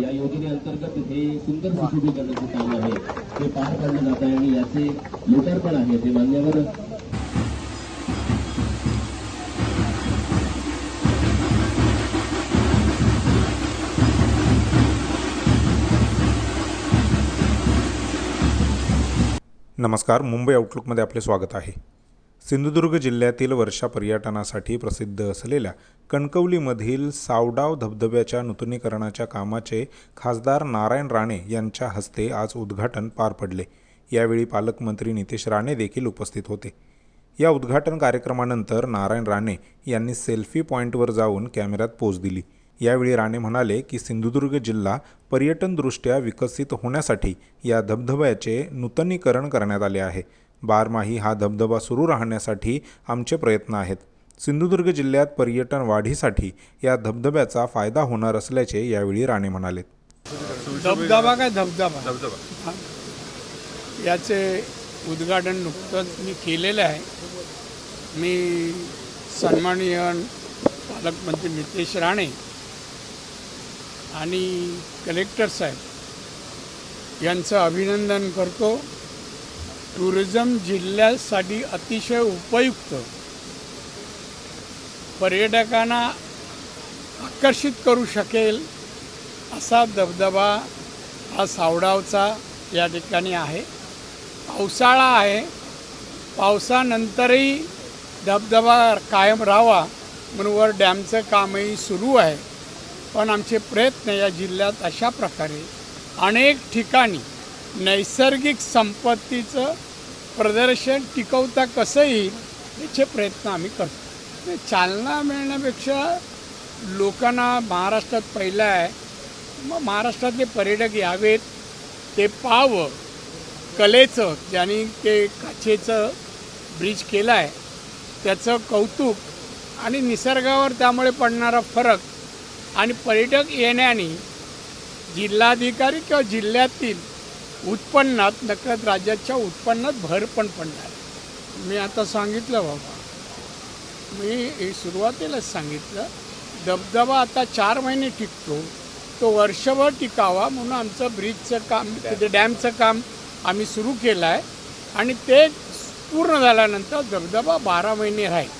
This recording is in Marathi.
या योजनेअंतर्गत हे सुंदर सुशोभीकरणाचे काम आहे ते पार पाडलं जात आहे आणि याचे लोकार्पण आहे ते मान्यवर नमस्कार मुंबई आउटलुकमध्ये आपले स्वागत आहे. सिंधुदुर्ग जिल्ह्यातील वर्षा पर्यटनासाठी प्रसिद्ध असलेल्या कणकवलीमधील सावडाव धबधब्याच्या नूतनीकरणाच्या कामाचे खासदार नारायण राणे यांच्या हस्ते आज उद्घाटन पार पडले. यावेळी पालकमंत्री नितेश राणे देखील उपस्थित होते. या उद्घाटन कार्यक्रमानंतर नारायण राणे यांनी सेल्फी पॉईंटवर जाऊन कॅमेऱ्यात पोच दिली. यावेळी राणे म्हणाले की सिंधुदुर्ग जिल्हा पर्यटनदृष्ट्या विकसित होण्यासाठी या धबधब्याचे नूतनीकरण करण्यात आले आहे. बारमाही हा धबधबा सुरू राहण्यासाठी आमचे प्रयत्न आहेत. सिंधुदुर्ग जिल्ह्यात पर्यटन वाढीसाठी या धबधब्याचा फायदा होणार असल्याचे यावेळी राणे म्हणाले. धबधबा काय धबधबा? धबधबा याचे उद्घाटन नुकतंच मी केलेलं आहे. मी सन्माननीय पालकमंत्री नितेश राणे आणि कलेक्टर साहेब यांचं अभिनंदन करतो. टुरिझम जिल्ह्यासाठी अतिशय उपयुक्त. पर्यटकांना आकर्षित करू शकेल असा धबधबा हा सावडावचा या ठिकाणी आहे. पावसाळा आहे. पावसानंतरही धबधबा कायम राहावा म्हणून वर डॅमचं कामही सुरू आहे. पण आमचे प्रयत्न या जिल्ह्यात अशा प्रकारे अनेक ठिकाणी नैसर्गिक संपत्तीचं प्रदर्शन टिकवता कसं येईल याचे प्रयत्न आम्ही करतो. ते चालना मिळण्यापेक्षा लोकांना महाराष्ट्रात पहिलं आहे. मग महाराष्ट्रातले पर्यटक यावेत. ते पाहावं कलेचं ज्यांनी ते काचेचं ब्रिज केलं आहे त्याचं कौतुक आणि निसर्गावर त्यामुळे पडणारा फरक आणि पर्यटक येण्याने जिल्हाधिकारी किंवा जिल्ह्यातील उत्पन्नात नकळत राज्याच्या उत्पन्नात भर पण पडणार. आहे. मी आता सांगितलं बाबा. मी हे सुरुवातीलाच सांगितलं. धबधबा आता चार महिने टिकतो. तो वर्षभर टिकावा म्हणून आमचं ब्रिजचं काम तिथे डॅमचं काम आम्ही सुरू केलं आहे आणि ते पूर्ण झाल्यानंतर धबधबा बारा महिने राहील.